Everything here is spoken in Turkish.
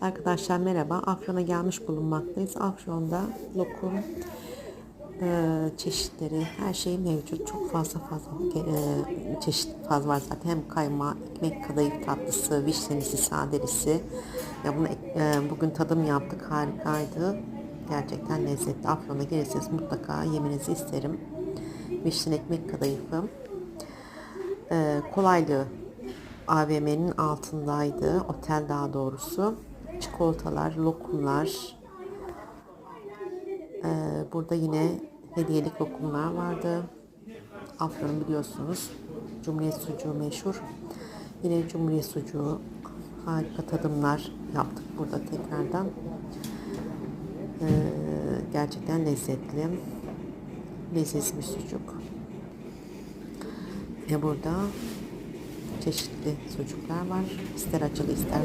Arkadaşlar merhaba. Afyon'a gelmiş bulunmaktayız. Afyon'da lokum e, çeşitleri, her şey mevcut. Çok fazla fazla e, çeşit fazla var zaten. Hem kaymağı, ekmek kadayıf tatlısı, vişnelisi, sadelisi. Ya bunu e, bugün tadım yaptık. Harikaydı. Gerçekten lezzetli. Afyon'a gelirseniz mutlaka yemenizi isterim. Vişne ekmek kadayıfı. E, kolaylı AVM'nin altındaydı. Otel daha doğrusu. Çikolatalar, lokumlar. Ee, burada yine hediyelik lokumlar vardı. Afyon'un biliyorsunuz. Cumhuriyet sucuğu meşhur. Yine Cumhuriyet sucuğu harika tadımlar yaptık burada tekrardan. Ee, gerçekten lezzetli. Lezzetli bir sucuk. Ve burada çeşitli sucuklar var. İster acılı ister